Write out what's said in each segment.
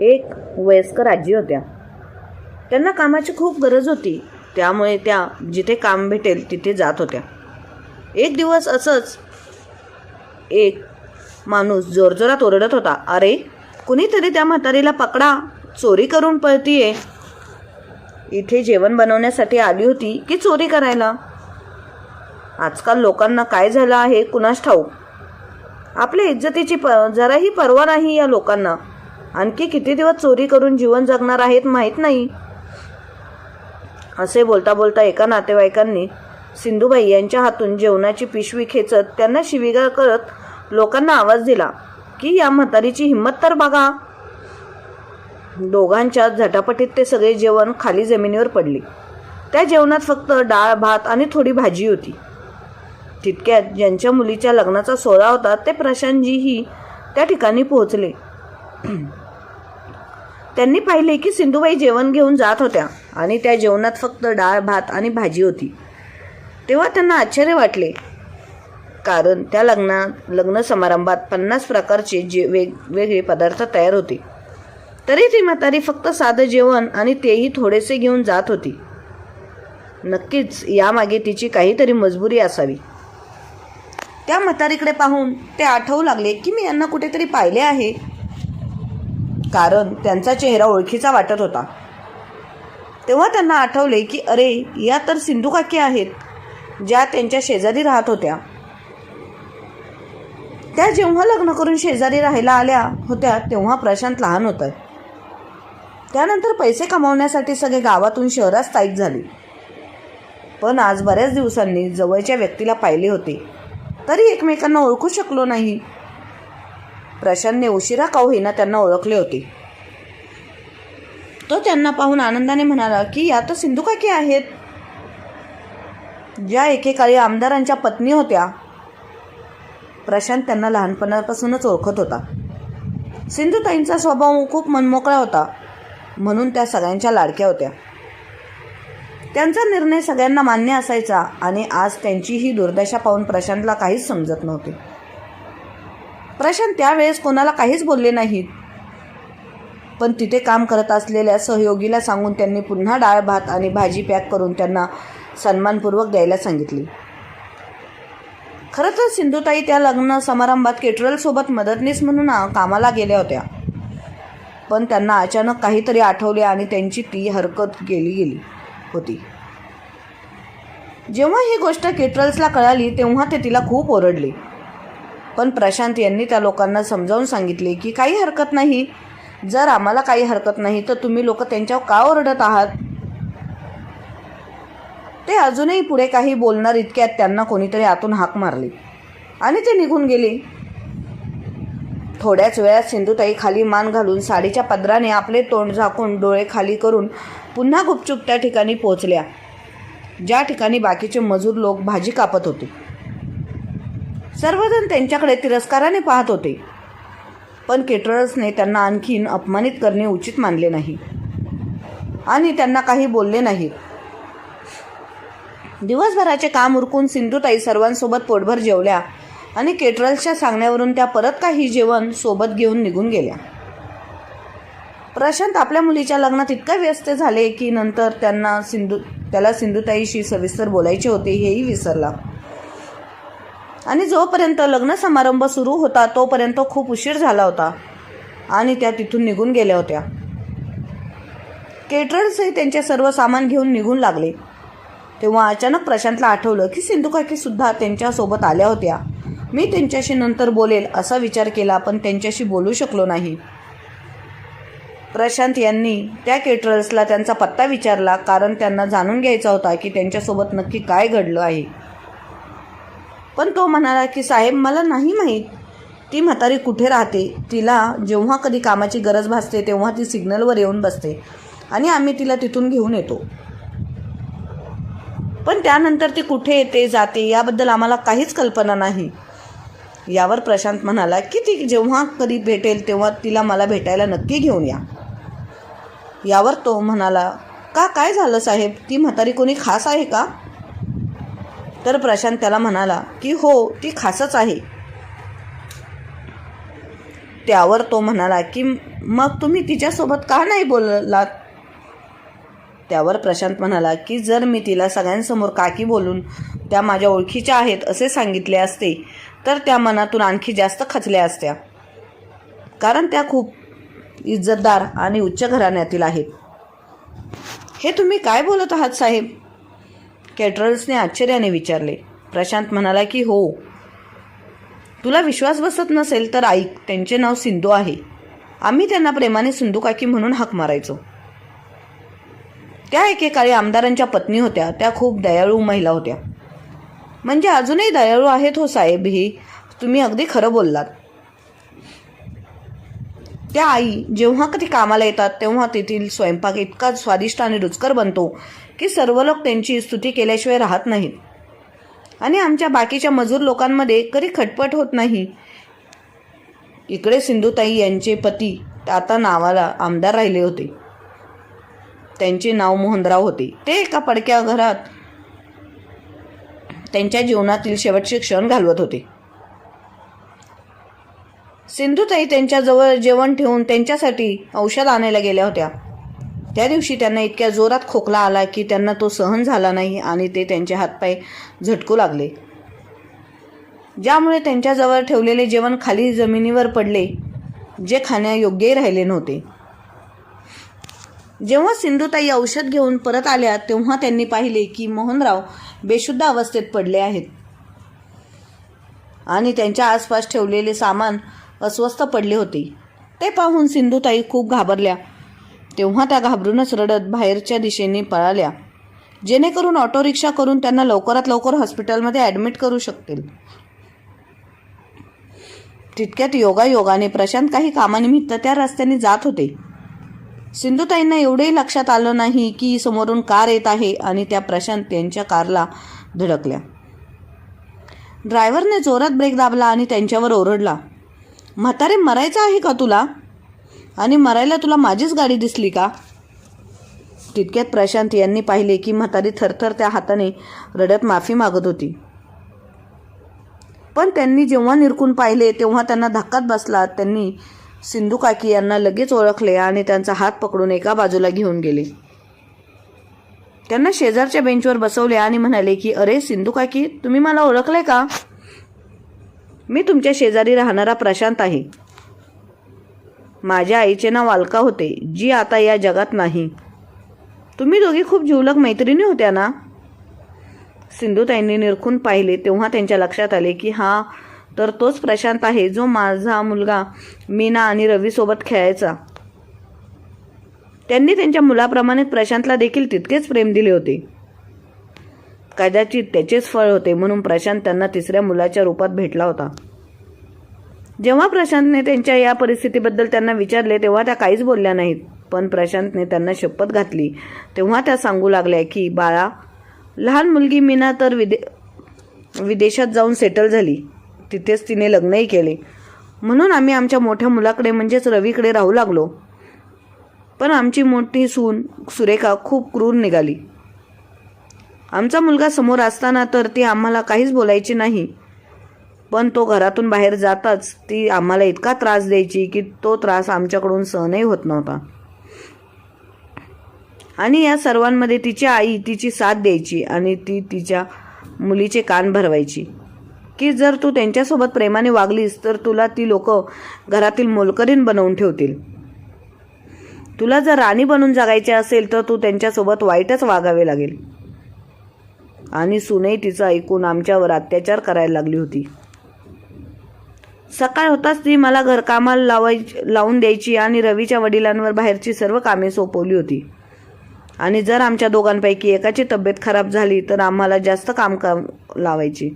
एक वयस्कर आजी होत्या. त्यांना कामाची खूप गरज होती. त्यामुळे त्या जिथे काम भेटेल तिथे जात होत्या. एक दिवस असंच एक माणूस जोरजोरात ओरडत होता अरे कुणीतरी त्या म्हातारीला पकडा चोरी करून पळतीये. इथे जेवण बनवण्यासाठी आली होती की चोरी करायला? आजकाल लोकांना काय झालं आहे कुणास ठाऊक? आपल्या इज्जतीची प जराही पर्वा नाही या लोकांना. आणखी किती दिवस चोरी करून जीवन जगणार आहेत माहीत नाही. असे बोलता बोलता एका नातेवाईकांनी सिंधुबाई यांच्या हातून जेवणाची पिशवी खेचत त्यांना शिविगाळ करत लोकांना आवाज दिला की या म्हातारीची हिंमत तर बघा. दोघांच्या झटापटीत ते सगळे जेवण खाली जमिनीवर पडले. त्या जेवणात फक्त डाळ भात आणि थोडी भाजी होती. तितक्यात ज्यांच्या मुलीच्या लग्नाचा सोहळा होता ते प्रशांतजीही त्या ठिकाणी पोहोचले. त्यांनी पाहिले की सिंधुबाई जेवण घेऊन जात होत्या आणि त्या जेवणात फक्त डाळ भात आणि भाजी होती. तेव्हा त्यांना आश्चर्य वाटले कारण त्या लग्नात लग्न समारंभात पन्नास प्रकारचे जे वेगवेगळे पदार्थ तयार होते. तरी ती म्हातारी फक्त साधं जेवण आणि तेही थोडेसे घेऊन जात होती. नक्कीच यामागे तिची काहीतरी मजबुरी असावी. त्या म्हातारीकडे पाहून ते आठवू लागले की मी यांना कुठेतरी पाहिले आहे. कारण त्यांचा चेहरा ओळखीचा वाटत होता. तेव्हा त्यांना आठवले की अरे या तर सिंधू काकी आहेत ज्या त्यांच्या शेजारी राहत होत्या. त्या जेव्हा लग्न करून शेजारी राहायला आल्या होत्या तेव्हा प्रशांत लहान होता. त्यानंतर पैसे कमावण्यासाठी सगळे गावातून शहरात स्थायिक झाले. पण आज बऱ्याच दिवसांनी जवळच्या व्यक्तीला पाहिले होते. तरी एकमेकांना ओळखू शकलो नाही. प्रशांतने उशिरा का होईना त्यांना ओळखले होते. तो त्यांना पाहून आनंदाने म्हणाला की या तर सिंधू काकी आहेत. ज्या एकेकाळी आमदारांच्या पत्नी होत्या. प्रशांत त्यांना लहानपणापासूनच ओळखत होता. सिंधुताईंचा स्वभाव खूप मनमोकळा होता म्हणून त्या सगळ्यांच्या लाडक्या होत्या. त्यांचा निर्णय सगळ्यांना मान्य असायचा आणि आज त्यांची ही दुर्दशा पाहून प्रशांतला काहीच समजत नव्हते. प्रशांत त्यावेळेस कोणाला काहीच बोलले नाहीत. पण तिथे काम करत असलेल्या सहयोगीला सांगून त्यांनी पुन्हा डाळ भात आणि भाजी पॅक करून त्यांना सन्मानपूर्वक द्यायला सांगितली. खरं तर सिंधुताई त्या लग्न समारंभात केटरलसोबत मदतनीस म्हणून कामाला गेल्या होत्या. पण त्यांना अचानक काहीतरी आठवले आणि त्यांची ती हरकत गेली गेली होती. जेव्हा ही गोष्ट केटरल्सला कळाली तेव्हा ते तिला खूप ओरडले. पण प्रशांत यांनी त्या लोकांना समजावून सांगितले की काही हरकत नाही. जर आम्हाला काही हरकत नाही तर तुम्ही लोक त्यांच्यावर का ओरडत आहात? ते अजूनही पुढे काही बोलणार इतक्यात त्यांना कोणीतरी आतून हाक मारली. आणि ते निघून गेले. थोड्याच वेळात सिंधुताई खाली मान घालून साडीच्या पदराने आपले तोंड झाकून डोळे खाली करून पुन्हा गुपचूप त्या ठिकाणी पोहोचल्या. ज्या ठिकाणी बाकीचे मजूर लोक भाजी कापत होते. सर्वजण त्यांच्याकडे तिरस्काराने पाहत होते. पण केटरर्सने त्यांना आणखीन अपमानित करणे उचित मानले नाही. आणि त्यांना काही बोलले नाही. दिवसभराचे काम उरकून सिंधुताई सर्वांसोबत पोटभर जेवल्या आणि केटरल्सच्या सांगण्यावरून त्या परत काही जेवण सोबत घेऊन निघून गेल्या. प्रशांत आपल्या मुलीच्या लग्नात इतका व्यस्त झाले की नंतर त्यांना सिंधू त्याला सिंधुताईशी सविस्तर बोलायचे होते हेही विसरला. आणि जोपर्यंत लग्न समारंभ सुरू होता तोपर्यंत खूप उशीर झाला होता. आणि त्या तिथून निघून गेल्या होत्या. केटरर्सही त्यांचे सर्व सामान घेऊन निघून लागले. तेव्हा अचानक प्रशांतला आठवलं की सिंधू काकीसुद्धा त्यांच्यासोबत आल्या होत्या. मी त्यांच्याशी नंतर बोलेल असा विचार केला पण त्यांच्याशी बोलू शकलो नाही. प्रशांत यांनी त्या केटरर्सला त्यांचा पत्ता विचारला कारण त्यांना जाणून घ्यायचा होता की त्यांच्यासोबत नक्की काय घडलं आहे. पण तो म्हणाला की साहेब मला नाही माहीत. ती म्हातारी कुठे राहते? तिला जेव्हा कधी कामाची गरज भासते तेव्हा ती सिग्नलवर येऊन बसते आणि आम्ही तिला तिथून घेऊन येतो. पण त्यानंतर ती कुठे येते जाते याबद्दल आम्हाला काहीच कल्पना नाही. यावर प्रशांत म्हणाला की ती जेव्हा कधी भेटेल तेव्हा तिला मला भेटायला नक्की घेऊन या. यावर तो म्हणाला का काय झालं साहेब? ती म्हातारी कोणी खास आहे का? तर प्रशांत त्याला म्हणाला की हो ती खासच आहे. त्यावर तो म्हणाला की मग तुम्ही तिच्यासोबत का नाही बोललात? त्यावर प्रशांत म्हणाला की जर मी तिला सगळ्यांसमोर काकी बोलून त्या माझ्या ओळखीच्या आहेत असे सांगितले असते तर त्या मनातून आणखी जास्त खचल्या असत्या. कारण त्या खूप इज्जतदार आणि उच्च घराण्यातील आहेत. हे तुम्ही काय बोलत आहात साहेब? कॅटरर्सने आश्चर्याने विचारले. प्रशांत म्हणाला की हो. तुला विश्वास बसत नसेल तर ऐक त्यांचे नाव सिंधू आहे. आम्ही त्यांना प्रेमाने सिंधू काकी म्हणून हाक मारायचो. त्या एकेकाळी आमदारांच्या पत्नी होत्या. त्या खूप दयाळू महिला होत्या. म्हणजे अजूनही दयाळू आहेत हो साहेब ही तुम्ही अगदी खरं बोललात. त्या आई जेव्हा कधी कामाला येतात तेव्हा तेथील स्वयंपाक इतका स्वादिष्ट आणि रुचकर बनतो की सर्व लोक त्यांची स्तुती केल्याशिवाय राहत नाहीत. आणि आमच्या बाकीच्या मजूर लोकांमध्ये कधी खटपट होत नाही. इकडे सिंधुताई यांचे पती आता नावाला आमदार राहिले होते. त्यांचे नाव मोहनराव होते. ते एका पडक्या घरात त्यांच्या जीवनातील शेवटचे क्षण घालवत होते. सिंधुताई त्यांच्याजवळ जेवण ठेवून त्यांच्यासाठी औषध आणायला गेल्या होत्या. त्या दिवशी त्यांना इतक्या जोरात खोकला आला की त्यांना तो सहन झाला नाही आणि ते त्यांचे हातपाय झटकू लागले. ज्यामुळे त्यांच्याजवळ ठेवलेले जेवण खाली जमिनीवर पडले जे खाण्यायोग्यही राहिले नव्हते. जेव्हा सिंधुताई औषध घेऊन परत आल्या तेव्हा त्यांनी पाहिले की मोहनराव बेशुद्ध अवस्थेत पडले आहेत. आणि त्यांच्या आसपास ठेवलेले सामान अस्वस्थ पडले होते. ते पाहून सिंधुताई खूप घाबरल्या. तेव्हा त्या घाबरूनच रडत बाहेरच्या दिशेने पळाल्या. जेणेकरून ऑटो रिक्षा करून त्यांना लवकरात लवकर हॉस्पिटलमध्ये ॲडमिट करू शकतील. तितक्यात योगायोगाने प्रशांत काही कामानिमित्त त्या रस्त्याने जात होते. सिंधुताईंना एवढेही लक्षात आलं नाही की समोरून कार येत आहे आणि त्या प्रशांत त्यांच्या कारला धडकल्या. ड्रायव्हरने जोरात ब्रेक दाबला आणि त्यांच्यावर ओरडला म्हातारे मरायचं आहे का तुला? आणि मरायला तुला माझीच गाडी दिसली का? तितक्यात प्रशांत यांनी पाहिले की म्हातारी थरथर त्या हाताने रडत माफी मागत होती. पण त्यांनी जेव्हा निरकून पाहिले तेव्हा त्यांना धक्कात बसला. त्यांनी सिंधू काकी यांना लगेच ओळखले आणि त्यांचा हात पकडून एका बाजूला घेऊन गेले. त्यांना शेजारच्या बेंचवर बसवले आणि म्हणाले की अरे सिंधू काकी तुम्ही मला ओळखले का? मी तुमच्या शेजारी राहणारा प्रशांत आहे. माझ्या आईचे नाव अलका होते जी आता या जगात नाही. तुम्ही दोघी खूप जिवलक मैत्रिणी होत्या ना? सिंधुताईंनी निरखून पाहिले तेव्हा त्यांच्या लक्षात आले की हा तर तोच प्रशांत आहे जो माझा मुलगा मीना आणि रवीसोबत खेळायचा. त्यांनी त्यांच्या मुलाप्रमाणे प्रशांतला देखील तितकेच प्रेम दिले होते. कदाचित त्याचेच फळ होते म्हणून प्रशांत त्यांना तिसऱ्या मुलाच्या रूपात भेटला होता. जेव्हा प्रशांतने त्यांच्या या परिस्थितीबद्दल त्यांना विचारले तेव्हा त्या काहीच बोलल्या नाहीत. पण प्रशांतने त्यांना शपथ घातली. तेव्हा त्या सांगू लागल्या की बाळा लहान मुलगी मीना तर विदे विदेशात जाऊन सेटल झाली. तिथेच तिने लग्नही केले. म्हणून आम्ही आमच्या मोठ्या मुलाकडे म्हणजेच रवीकडे राहू लागलो. पण आमची मोठी सून सुरेखा खूप क्रूर निघाली. आमचा मुलगा समोर असताना तर ती आम्हाला काहीच बोलायची नाही. पण तो घरातून बाहेर जाताच ती आम्हाला इतका त्रास द्यायची की तो त्रास आमच्याकडून सहनही होत नव्हता. आणि या सर्वांमध्ये तिची आई तिची साथ द्यायची आणि ती तिच्या मुलीचे कान भरवायची. की जर तू त्यांच्यासोबत प्रेमाने वागलीस तर तुला ती लोक घरातील मोलकरीण बनवून ठेवतील. तुला जर राणी बनून जगायचे असेल तर तू त्यांच्यासोबत वाईटच वागावे लागेल. आणि सुनई तिचं ऐकून आमच्यावर अत्याचार करायला लागली होती. सकाळ होताच ती मला घरकामाला लावाय लावून द्यायची आणि रवीच्या वडिलांवर बाहेरची सर्व कामे सोपवली होती. आणि जर आमच्या दोघांपैकी एकाची तब्येत खराब झाली तर आम्हाला जास्त काम का लावायची?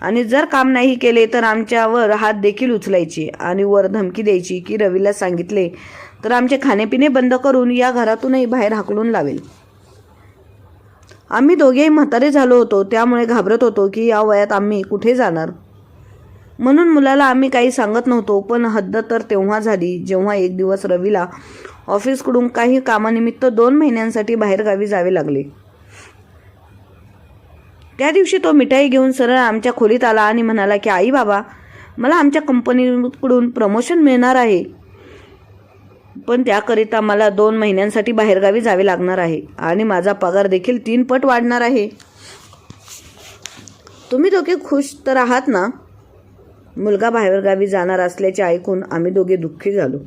आणि जर काम नाही केले तर आमच्यावर हात देखील उचलायची आणि वर धमकी द्यायची की रवीला सांगितले तर आमचे खाणेपिणे बंद करून या घरातूनही बाहेर हाकलून लावेल. आम्ही दोघेही म्हातारे झालो होतो त्यामुळे घाबरत होतो की या वयात आम्ही कुठे जाणार? म्हणून मुलाला आम्ही काही सांगत नव्हतो पण हद्द तर तेव्हा झाली जेव्हा एक दिवस रवीला ऑफिसकडून काही कामानिमित्त दोन महिन्यांसाठी बाहेरगावी जावे लागले. त्या दिवशी तो मिठाई घेऊन सरळ आमच्या खोलीत आला आणि म्हणाला की आई बाबा मला आमच्या कंपनीकडून प्रमोशन मिळणार आहे पण त्याकरिता मला दोन महिन्यांसाठी बाहेरगावी जावे लागणार आहे आणि माझा पगार देखील तीन पट वाढणार आहे. तुम्ही दोघे खुश तर आहात ना? मुलगा बाहेरगावी जाणार असल्याचे ऐकून आम्ही दोघे दुःखी झालो.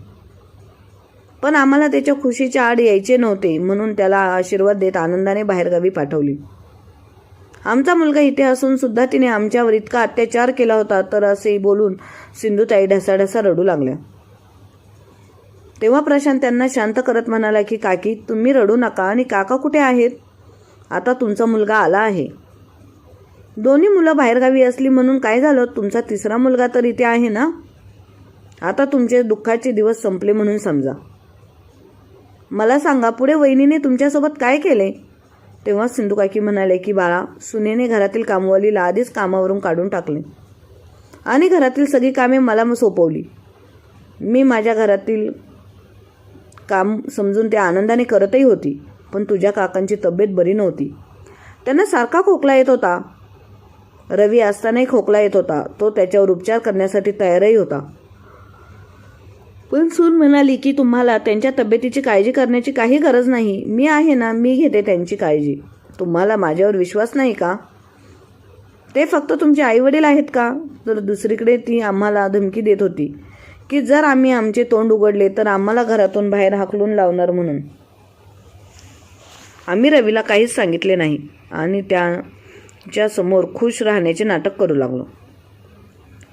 पण आम्हाला त्याच्या खुशीच्या आड यायचे नव्हते म्हणून त्याला आशीर्वाद देत आनंदाने बाहेरगावी पाठवली. आमचा मुलगा इथे असून सुद्धा तिने आमच्यावर इतका अत्याचार केला होता तर असे बोलून सिंधुताई ढसाढसा रडू लागल्या. तेव्हा प्रशांत त्यांना शांत करत म्हणाला की काकी तुम्ही रडू नका आणि काका कुठे आहेत? आता तुमचा मुलगा आला आहे. दोन्ही मुलं बाहेरगावी असली म्हणून काय झालं? तुमचा तिसरा मुलगा तर इथे आहे ना? आता तुमचे दुःखाचे दिवस संपले म्हणून समजा. मला सांगा पुढे वहिनीने तुमच्यासोबत काय केले? तेव्हा सिंधू काकी म्हणाले की बाळा सुनेने घरातील कामवालीला आधीच कामावरून काढून टाकले. आणि घरातील सगळी कामे मला मग सोपवली. मी माझ्या घरातील काम समजून ते आनंदाने करतही होती पण तुझ्या काकांची तब्येत बरी नव्हती. त्यांना सारखा खोकला येत होता. रवी असतानाही खोकला येत होता. तो त्याच्यावर उपचार करण्यासाठी तयारही होता. पण सून म्हणाली की तुम्हाला त्यांच्या तब्येतीची काळजी करण्याची काही गरज नाही. मी आहे ना मी घेते त्यांची काळजी. तुम्हाला माझ्यावर विश्वास नाही का? ते फक्त तुमचे आईवडील आहेत का? तर दुसरीकडे ती आम्हाला धमकी देत होती की जर आम्ही आमचे तोंड उघडले तर आम्हाला घरातून बाहेर हाकलून लावणार म्हणून. आम्ही रवीला काहीच सांगितले नाही. आणि त्या समोर खुश राहण्याचे नाटक करू लागलो.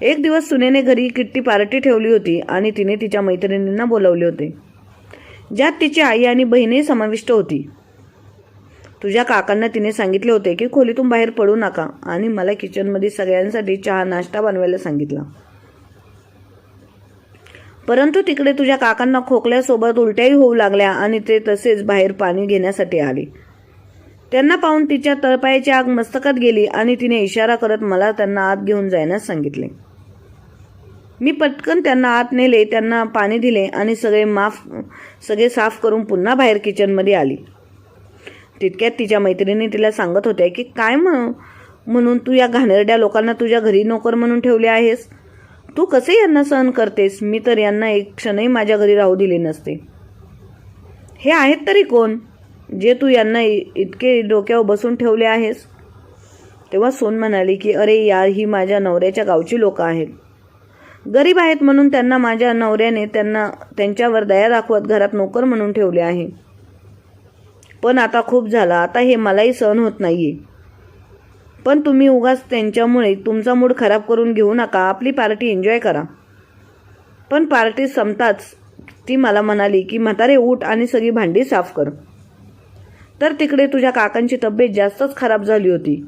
एक दिवस सुनेने घरी किट्टी पार्टी ठेवली होती आणि तिने तिच्या मैत्रिणींना बोलावले होते. ज्यात तिची आई आणि बहीणही समाविष्ट होती. तुझ्या काकांना तिने सांगितले होते की खोलीतून बाहेर पडू नका आणि मला किचनमध्ये सगळ्यांसाठी चहा नाश्ता बनवायला सांगितला. परंतु तिकडे तुझ्या काकांना खोकल्यासोबत उलट्याही होऊ लागल्या आणि ते तसेच बाहेर पाणी घेण्यासाठी आले. त्यांना पाहून तिच्या तळपायाची आग मस्तकात गेली आणि तिने इशारा करत मला त्यांना आत घेऊन जाण्यास सांगितले. मी पटकन त्यांना आत नेले त्यांना पाणी दिले आणि सगळे माफ सगळे साफ करून पुन्हा बाहेर किचनमध्ये आली. तितक्यात तिच्या मैत्रिणी तिला सांगत होत्या की काय म्हण म्हणून तू या घाणेरड्या लोकांना तुझ्या घरी नोकर म्हणून ठेवले आहेस? तू कसे यांना सहन करतेस? मी तर यांना एक क्षणही माझ्या घरी राहू दिले नसते. हे आहेत तरी कोण? जे तू यांना इ- इतके डोक्यावर बसून ठेवले आहेस तेव्हा सोन म्हणाली की अरे यार ही माझ्या नवऱ्याच्या गावची लोक आहेत. गरीब आहेत म्हणून त्यांना माझ्या नवऱ्याने त्यांना त्यांच्यावर दया दाखवत घरात नोकर म्हणून ठेवले आहे. पण आता खूप झालं. आता हे मलाही सहन होत नाहीये. पण तुम्ही उगाच त्यांच्यामुळे तुमचा मूड खराब करून घेऊ नका. आपली पार्टी एन्जॉय करा. पण पार्टी संपताच ती मला म्हणाली की म्हातारे उठ आणि सगळी भांडी साफ कर. तर तिकडे तुझ्या काकांची तब्येत जास्तच खराब झाली होती.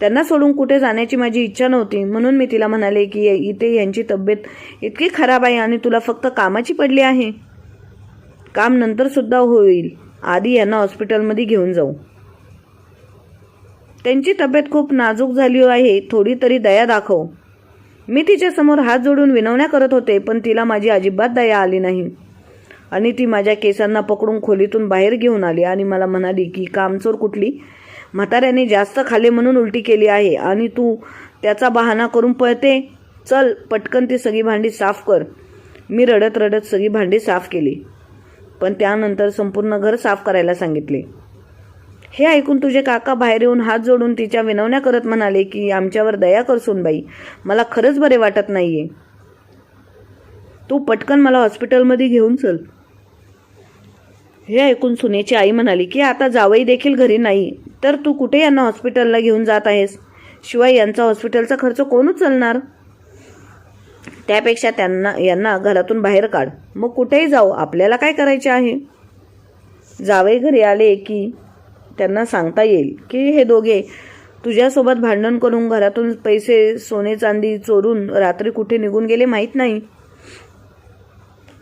त्यांना सोडून कुठे जाण्याची माझी इच्छा नव्हती. म्हणून मी तिला म्हणाले की इथे यांची तब्येत इतकी खराब आहे आणि तुला फक्त कामाची पडली आहे. काम नंतर सुद्धा होईल. आधी यांना हॉस्पिटलमध्ये घेऊन जाऊ. त्यांची तब्येत खूप नाजूक झाली आहे. थोडी तरी दया दाखव. मी तिच्यासमोर हात जोडून विनवण्या करत होते पण तिला माझी अजिबात दया आली नाही. आणि ती माझ्या केसांना पकडून खोलीतून बाहेर घेऊन आली आणि मला म्हणाली की कामचोर कुठली? म्हाताऱ्याने जास्त खाले म्हणून उलटी केली आहे आणि तू त्याचा बहाणा करून पळते? चल पटकन ती सगळी भांडी साफ कर. मी रडत रडत सगळी भांडी साफ केली. पण त्यानंतर संपूर्ण घर साफ करायला सांगितले. हे ऐकून तुझे काका बाहेर येऊन हात जोडून तिच्या विनवण्या करत म्हणाले की आमच्यावर दया कर सोनबाई. मला खरंच बरे वाटत नाहीये. तू पटकन मला हॉस्पिटलमध्ये घेऊन चल. हे ऐकून सुनेची आई म्हणाली की आता जावई देखील घरी नाही. तर तू कुठे यांना हॉस्पिटलला घेऊन जात आहेस? शिवाय यांचा हॉस्पिटलचा खर्च कोण उचलणार? त्यापेक्षा त्यांना यांना घरातून बाहेर काढ. मग कुठेही जाऊ. आपल्याला काय करायचे आहे? जावई घरी आले की त्यांना सांगता येईल की हे दोघे तुझ्यासोबत भांडण करून घरातून पैसे सोने चांदी चोरून रात्री कुठे निघून गेले माहीत नाही.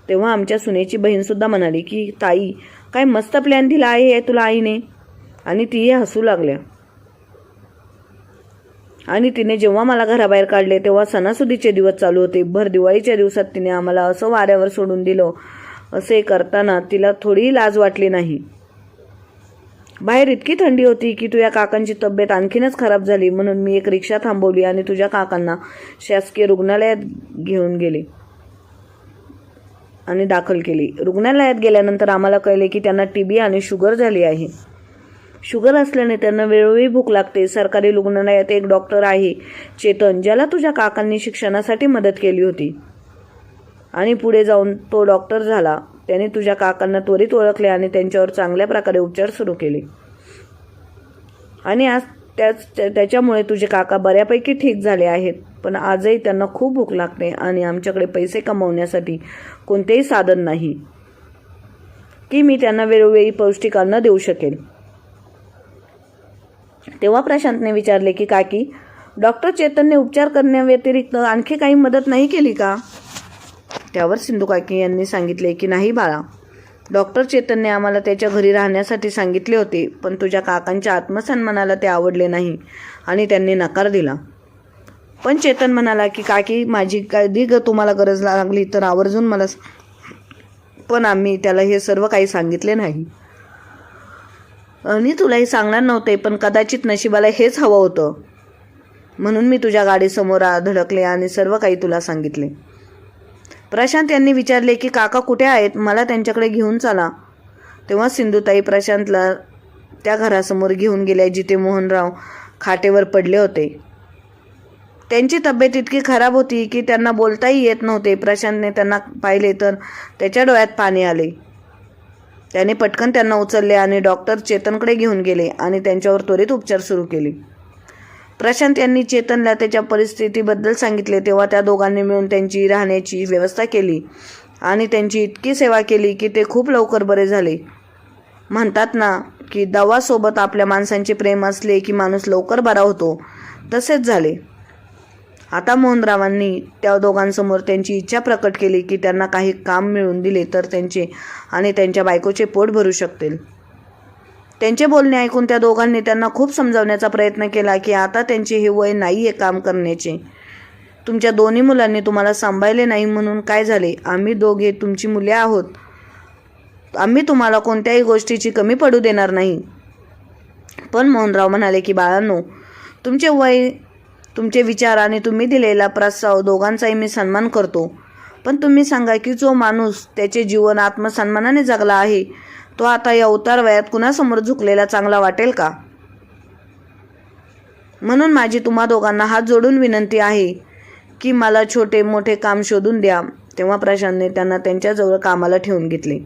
तेव्हा आमच्या सुनेची बहीणसुद्धा म्हणाली की ताई काय मस्त प्लॅन दिला आहे तुला आईने. आणि तीही हसू लागल्या. आणि तिने जेव्हा मला घराबाहेर काढले तेव्हा सणासुदीचे दिवस चालू होते. भर दिवाळीच्या दिवसात तिने आम्हाला असं वाऱ्यावर सोडून दिलं असे करताना तिला थोडीही लाज वाटली नाही. बाहेर इतकी थंडी होती की तुझ्या काकांची तब्येत आणखीनच खराब झाली म्हणून मी एक रिक्षा थांबवली आणि तुझ्या काकांना शासकीय रुग्णालयात घेऊन गेले. आणि दाखल केली. रुग्णालयात गेल्यानंतर आम्हाला कळले की त्यांना टी बी आणि शुगर झाली आहे. शुगर असल्याने त्यांना वेळोवेळी भूक लागते. सरकारी रुग्णालयात एक डॉक्टर आहे चेतन ज्याला तुझ्या काकांनी शिक्षणासाठी मदत केली होती. आणि पुढे जाऊन तो डॉक्टर झाला. त्याने तुझ्या काकांना त्वरित ओळखले आणि त्यांच्यावर चांगल्या प्रकारे उपचार सुरू केले. आणि आज त्याच त्या- त्याच्यामुळे तुझे काका बऱ्यापैकी ठीक झाले आहेत. पण आजही त्यांना खूप भूक लागते आणि आमच्याकडे पैसे कमवण्यासाठी कोणतेही साधन नाही की मी त्यांना वेळोवेळी पौष्टिक अन्न देऊ शकेल तेव्हा प्रशांतने विचारले की काकी डॉक्टर चेतनने उपचार करण्याव्यतिरिक्त आणखी काही मदत नाही केली का? त्यावर सिंधू काकी यांनी सांगितले की नाही बाळा. डॉक्टर चेतनने आम्हाला त्याच्या घरी राहण्यासाठी सांगितले होते पण तुझ्या काकांच्या आत्मसन्मानाला ते आवडले नाही आणि त्यांनी नकार दिला. पण चेतन म्हणाला की काकी माझी कधी ग तुम्हाला गरज लागली तर आवर्जून मला पण आम्ही त्याला हे सर्व काही सांगितले नाही. आणि तुलाही सांगणार नव्हते पण कदाचित नशिबाला हेच हवं होतं. म्हणून मी तुझ्या गाडीसमोर धडकले आणि सर्व काही तुला सांगितले. प्रशांत यांनी विचारले की काका कुठे आहेत? मला त्यांच्याकडे घेऊन चला. तेव्हा सिंधुताई प्रशांतला त्या घरासमोर घेऊन गेल्या जिथे मोहनराव खाटेवर पडले होते. त्यांची तब्येत इतकी खराब होती की त्यांना बोलताही येत नव्हते. प्रशांतने त्यांना पाहिले तर त्याच्या डोळ्यात पाणी आले. त्याने पटकन त्यांना उचलले आणि डॉक्टर चेतनकडे घेऊन गेले आणि त्यांच्यावर त्वरित उपचार सुरू केले. प्रशांत यांनी चेतनला त्याच्या परिस्थितीबद्दल सांगितले तेव्हा त्या दोघांनी मिळून त्यांची राहण्याची व्यवस्था केली आणि त्यांची इतकी सेवा केली की ते खूप लवकर बरे झाले. म्हणतात ना की दवासोबत आपल्या माणसांचे प्रेम असले की माणूस लवकर बरा होतो. तसेच झाले. आता मोहनरावांनी त्या दोघांसमोर त्यांची इच्छा प्रकट केली की त्यांना काही काम मिळवून दिले तर त्यांचे आणि त्यांच्या बायकोचे पोट भरू शकतील. त्यांचे बोलणे ऐकून त्या दोघांनी त्यांना खूप समजावण्याचा प्रयत्न केला की आता त्यांचे हे वय नाही आहे काम करण्याचे. तुमच्या दोन्ही मुलांनी तुम्हाला सांभाळले नाही म्हणून काय झाले? आम्ही दोघे तुमची मुले आहोत. आम्ही तुम्हाला कोणत्याही गोष्टीची कमी पडू देणार नाही. पण मोहनराव म्हणाले की बाळांनो तुमचे वय तुमचे विचार आणि तुम्ही दिलेला प्रस्ताव दोघांचाही मी सन्मान करतो. पण तुम्ही सांगा की जो माणूस त्याचे जीवन आत्मसन्मानाने जगला आहे तो आता या उतार वयात कुणासमोर झुकलेला चांगला वाटेल का? म्हणून माझी तुम्हा दोघांना हात जोडून विनंती आहे की मला छोटे मोठे काम शोधून द्या. तेव्हा प्रशांतने त्यांना त्यांच्याजवळ कामाला ठेवून घेतले.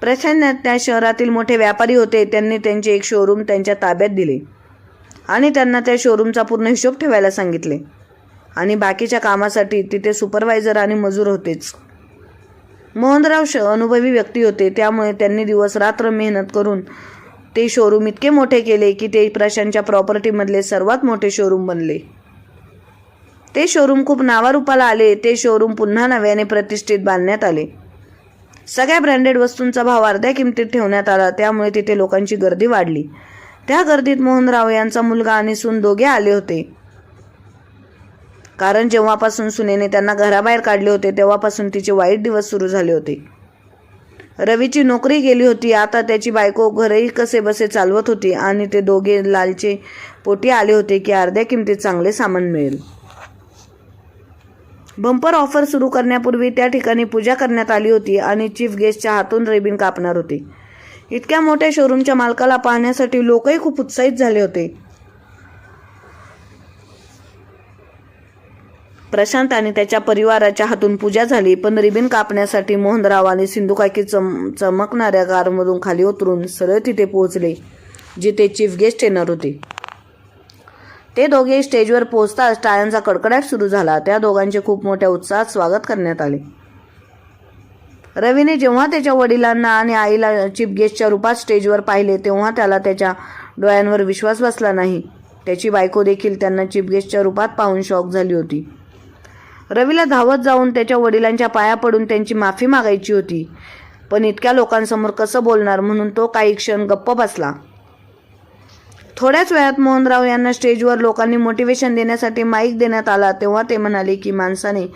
प्रशांत त्या शहरातील मोठे व्यापारी होते. त्यांनी त्यांचे एक शोरूम त्यांच्या ताब्यात दिले. आणि त्यांना त्या शोरूमचा पूर्ण हिशोब ठेवायला सांगितले. आणि बाकीच्या कामासाठी तिथे सुपरवायझर आणि मजूर होतेच. मोहनराव श अनुभवी व्यक्ती होते त्यामुळे त्यांनी दिवस रात्र मेहनत करून ते शोरूम इतके मोठे केले की ते प्रशांतच्या प्रॉपर्टीमधले सर्वात मोठे शोरूम बनले. ते शोरूम खूप नावारूपाला आले ते शोरूम पुन्हा नव्याने प्रतिष्ठित बांधण्यात आले. सगळ्या ब्रँडेड वस्तूंचा भाव अर्ध्या किमतीत ठेवण्यात आला त्यामुळे तिथे लोकांची गर्दी वाढली. त्या गर्दीत मोहनराव यांचा मुलगा आणि सून दोघे आले होते. कारण जेव्हापासून सुनेने त्यांना घराबाहेर काढले होते तेव्हापासून तिचे वाईट दिवस सुरू झाले होते. रवीची नोकरी गेली होती आता त्याची बायको घरही कसे बसे चालवत होती आणि ते दोघे लालचे पोटी आले होते की अर्ध्या किमतीत चांगले सामान मिळेल. बंपर ऑफर सुरू करण्यापूर्वी त्या ठिकाणी पूजा करण्यात आली होती आणि चीफ गेस्टच्या हातून रेबिन कापणार होते. इतक्या मोठ्या शोरूमच्या मालकाला पाहण्यासाठी लोकही खूप उत्साहित झाले होते. प्रशांत आणि त्याच्या परिवाराच्या हातून पूजा झाली पण रिबिन कापण्यासाठी मोहनरावाने सिंधुकाकी चम चमकणाऱ्या कारमधून खाली उतरून सरळ तिथे पोहोचले जिथे चीफ गेस्ट येणार होते. ते दोघे स्टेजवर पोहोचताच टाळ्यांचा कडकडाट सुरू झाला. त्या दोघांचे खूप मोठ्या उत्साहात स्वागत करण्यात आले. रवीने जेव्हा त्याच्या वडिलांना आणि आईला चीफ गेस्टच्या रूपात स्टेजवर पाहिले तेव्हा त्याला त्याच्या डोळ्यांवर विश्वास बसला नाही. त्याची बायको देखील त्यांना चीफ गेस्टच्या रूपात पाहून शॉक झाली होती. रवीला धावत जाऊन त्याच्या वडिलांच्या पाया पडून त्यांची माफी मागायची होती. पण इतक्या लोकांसमोर कसं बोलणार म्हणून तो काही क्षण गप्प बसला. थोड्याच वेळात मोहनराव यांना स्टेजवर लोकांनी मोटिवेशन देण्यासाठी माईक देण्यात आला तेव्हा ते म्हणाले की माणसाने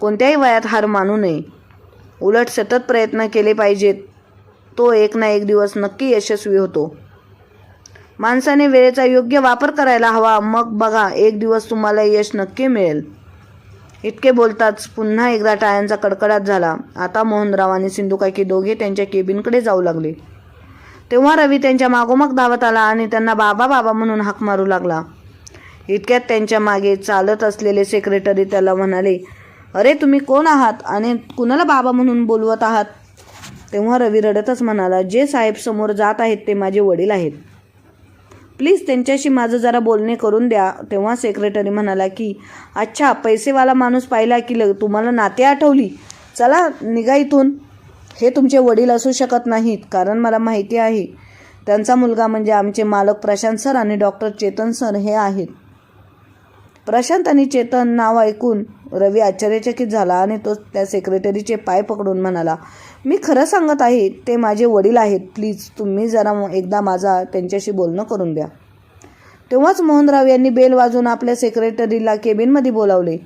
कोणत्याही वयात हार मानू नये. उलट सतत प्रयत्न केले पाहिजेत. तो एक ना एक दिवस नक्की यशस्वी होतो. माणसाने वेळेचा योग्य वापर करायला हवा. मग बघा एक दिवस तुम्हाला यश नक्की मिळेल. इतके बोलताच पुन्हा एकदा टाळ्यांचा कडकडाट झाला. आता मोहनराव आणि सिंधुकाकी दोघे त्यांच्या केबिनकडे जाऊ लागले. तेव्हा रवी त्यांच्या मागोमाग धावत आला आणि त्यांना बाबा बाबा म्हणून हाक मारू लागला. इतक्यात त्यांच्या मागे चालत असलेले सेक्रेटरी त्याला म्हणाले अरे तुम्ही कोण आहात? आणि कुणाला बाबा म्हणून बोलवत आहात? तेव्हा रवी रडतच म्हणाला जे साहेब समोर जात आहेत ते माझे वडील आहेत. प्लीज त्यांच्याशी माझं जरा बोलणे करून द्या. तेव्हा सेक्रेटरी म्हणाला की अच्छा पैसेवाला माणूस पाहिला की ल तुम्हाला नाते आठवली? चला निघा इथून. हे तुमचे वडील असू शकत नाहीत कारण मला माहिती आहे. त्यांचा मुलगा म्हणजे आमचे मालक प्रशांत सर आणि डॉक्टर चेतन सर हे आहेत. प्रशांत आणि चेतन नाव ऐकून रवी आश्चर्यचकित झाला आणि तो त्या सेक्रेटरीचे पाय पकडून म्हणाला मी खरं सांगत आहे ते माझे वडील आहेत. प्लीज तुम्ही जरा एकदा माझा त्यांच्याशी बोलणं करून द्या. तेव्हाच मोहनराव यांनी बेल वाजून आपल्या सेक्रेटरीला केबिनमध्ये बोलावले.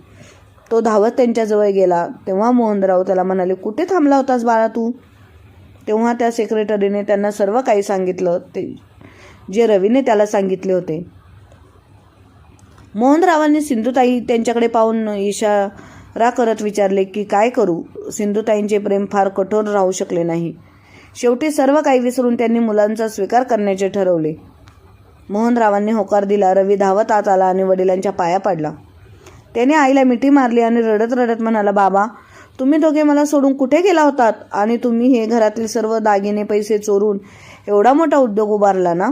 तो धावत त्यांच्याजवळ गेला. तेव्हा मोहनराव त्याला म्हणाले कुठे थांबला होतास बाळा तू? तेव्हा त्या सेक्रेटरीने त्यांना सर्व काही सांगितलं ते जे रवीने त्याला सांगितले होते. मोहनरावांनी सिंधुताई त्यांच्याकडे पाहून इशारा करत विचारले की काय करू? सिंधुताईंचे प्रेम फार कठोर राहू शकले नाही. शेवटी सर्व काही विसरून त्यांनी मुलांचा स्वीकार करण्याचे ठरवले. मोहनरावांनी होकार दिला. रवी धावत आत आला आणि वडिलांच्या पाया पडला. त्याने आईला मिठी मारली आणि रडत रडत म्हणाला बाबा तुम्ही दोघे मला सोडून कुठे गेला होतात? आणि तुम्ही हे घरातील सर्व दागिने पैसे चोरून एवढा मोठा उद्योग उभारला ना?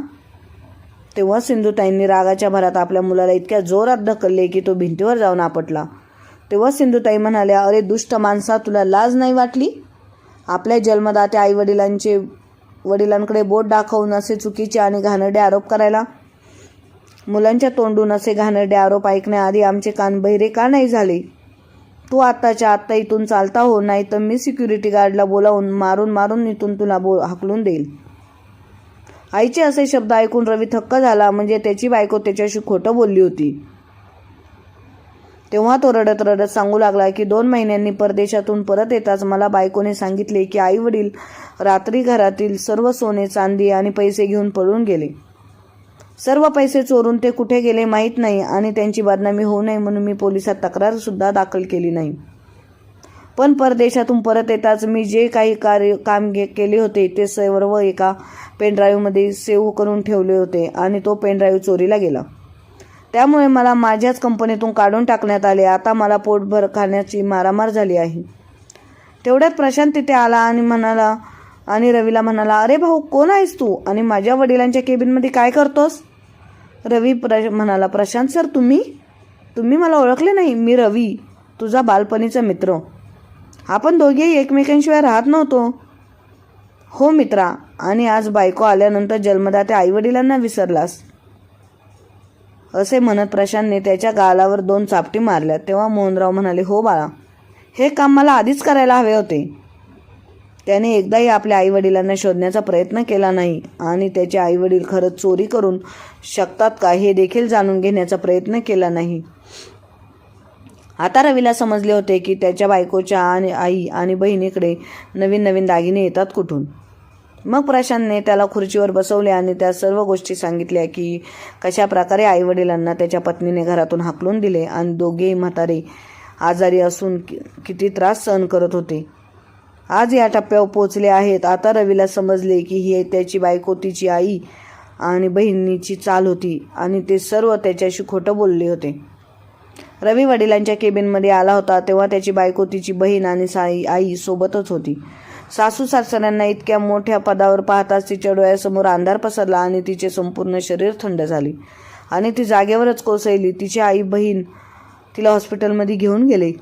तेव्हा सिंधुताईंनी रागाच्या भरात आपल्या मुलाला इतक्या जोरात ढकलले की तो भिंतीवर जाऊन आपटला. तेव्हा सिंधुताई म्हणाल्या अरे दुष्ट माणसा तुला लाज नाही वाटली? आपल्या जन्मदात्या आईवडिलांचे वडिलांकडे बोट दाखवून असे चुकीचे आणि घाणेरडे आरोप करायला? मुलांच्या तोंडून असे घाणेरडे आरोप ऐकण्याआधी आमचे कान बहिरे का नाही झाले? तू आत्ताच्या आत्ता इथून चालता हो नाही तर मी सिक्युरिटी गार्डला बोलावून मारून मारून इथून तुला बो हाकलून देईल. आईचे असे शब्द ऐकून रवी थक्क झाला म्हणजे त्याची बायको त्याच्याशी खोटं बोलली होती. तेव्हा तो रडत रडत सांगू लागला की दोन महिन्यांनी परदेशातून परत येताच मला बायकोने सांगितले की आई वडील रात्री घरातील सर्व सोने चांदी आणि पैसे घेऊन पळून गेले. सर्व पैसे चोरून ते कुठे गेले माहीत नाही आणि त्यांची बदनामी होऊ नये म्हणून मी पोलिसात तक्रारसुद्धा दाखल केली नाही. पण परदेशातून परत येताच मी जे काही कार्य काम गे केले होते ते सर्व एका पेनड्राईव्हमध्ये सेव्ह करून ठेवले होते आणि तो पेनड्राईव्ह चोरीला गेला. त्यामुळे मला माझ्याच कंपनीतून काढून टाकण्यात आले. आता मला पोटभर खाण्याची मारामार झाली आहे. तेवढ्यात प्रशांत तिथे आला आणि म्हणाला आणि रवीला म्हणाला अरे भाऊ कोण आहेस तू? आणि माझ्या वडिलांच्या केबिनमध्ये काय करतोस? रवी प्र म्हणाला प्रशांत सर तुम्ही? तुम्ही मला ओळखले नाही. मी रवी तुझा बालपणीचा मित्र. आपण दोघेही एकमेकांशिवाय राहत नव्हतो. हो मित्रा आणि आज बायको आल्यानंतर जन्मदात्या आईवडिलांना विसरलास. असे म्हणत प्रशांतने त्याच्या गालावर दोन चापटी मारल्या. तेव्हा मोहनराव म्हणाले हो बाळा हे काम मला आधीच करायला हवे होते. त्याने एकदाही आपल्या आईवडिलांना शोधण्याचा प्रयत्न केला नाही आणि त्याचे आईवडील खरंच चोरी करून शकतात का हे देखील जाणून घेण्याचा प्रयत्न केला नाही. आता रवीला समजले होते की त्याच्या बायकोच्या आणि आई आणि बहिणीकडे नवीन नवीन दागिने येतात कुठून. मग प्रशांतने त्याला खुर्चीवर बसवले आणि त्या सर्व गोष्टी सांगितल्या की कशा प्रकारे आईवडिलांना त्याच्या पत्नीने घरातून हाकलून दिले आणि दोघेही म्हातारे आजारी असून कि- किती त्रास सहन करत होते. आज या टप्प्यावर पोचले आहेत. आता रवीला समजले की ही त्याची बायको तिची आई आणि बहिणीची चाल होती आणि ते सर्व त्याच्याशी खोटं बोलले होते. रवी वडिलांच्या केबिनमध्ये आला होता तेव्हा त्याची बायको तिची बहीण आणि साई आई सोबतच होती. सासू सासऱ्यांना इतक्या मोठ्या पदावर पाहताच तिच्या डोळ्यासमोर अंधार पसरला आणि तिचे संपूर्ण शरीर थंड झाले. आणि ती जागेवरच कोसळली. तिची आई बहीण तिला हॉस्पिटलमध्ये घेऊन गेले.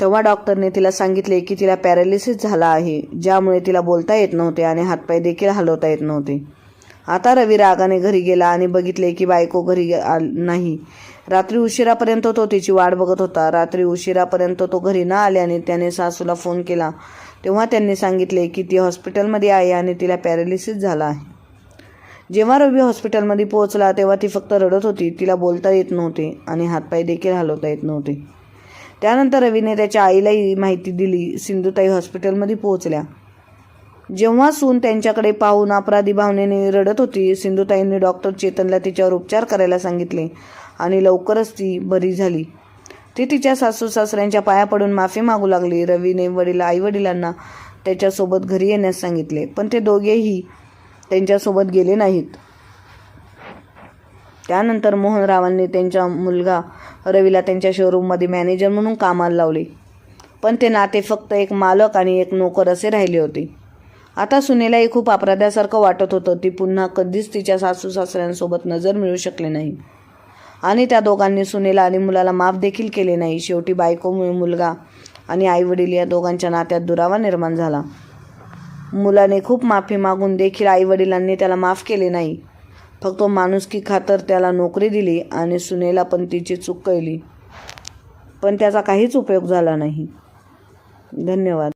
तेव्हा डॉक्टरने तिला सांगितले की तिला पॅरालिसिस झाला आहे ज्यामुळे तिला बोलता येत नव्हते आणि हातपाय देखील हलवता येत नव्हते. आता रवी रागाने घरी गेला आणि बघितले की बायको घरी नाही. रात्री उशिरापर्यंत तो तिची वाट बघत होता. रात्री उशिरापर्यंत तो घरी न आल्याने त्याने सासूला फोन केला. तेव्हा त्यांनी सांगितले की ती हॉस्पिटलमध्ये आहे आणि तिला पॅरालिसिस झाला आहे. जेव्हा रवी हॉस्पिटलमध्ये पोहोचला तेव्हा ती फक्त रडत होती. तिला बोलता येत नव्हते आणि हातपाय देखील हलवता येत नव्हते. त्यानंतर रवीने त्याच्या आईलाही माहिती दिली. सिंधुताई हॉस्पिटलमध्ये पोहोचल्या. जेव्हा सून त्यांच्याकडे पाहून अपराधी भावनेने रडत होती सिंधुताईंनी डॉक्टर चेतनला तिच्यावर उपचार करायला सांगितले आणि लवकरच ती बरी झाली. ती तिच्या सासू सासऱ्यांच्या पाया पडून माफी मागू लागली. रवीने वडील आईवडिलांना त्याच्यासोबत घरी येण्यास सांगितले पण ते दोघेही त्यांच्यासोबत गेले नाहीत. त्यानंतर मोहनरावांनी त्यांचा मुलगा रवीला त्यांच्या शोरूममध्ये मॅनेजर म्हणून कामाला लावले. पण ते नाते फक्त एक मालक आणि एक नोकर असे राहिले होते. आता सुनेलाही खूप अपराध्यासारखं वाटत होतं. ती पुन्हा कधीच तिच्या सासू सासऱ्यांसोबत नजर मिळू शकले नाही. आणि त्या दोघांनी सुनेला आणि मुलाला माफ देखील केले नाही. शेवटी बायकोमुळे मुलगा आणि आईवडील या दोघांच्या नात्यात दुरावा निर्माण झाला. मुलाने खूप माफी मागून देखील आईवडिलांनी त्याला माफ केले नाही. फक्त माणुसकी खातर त्याला नोकरी दिली आणि सुनेला पण तिची चूक कळली. पण त्याचा काहीच उपयोग झाला नाही. धन्यवाद.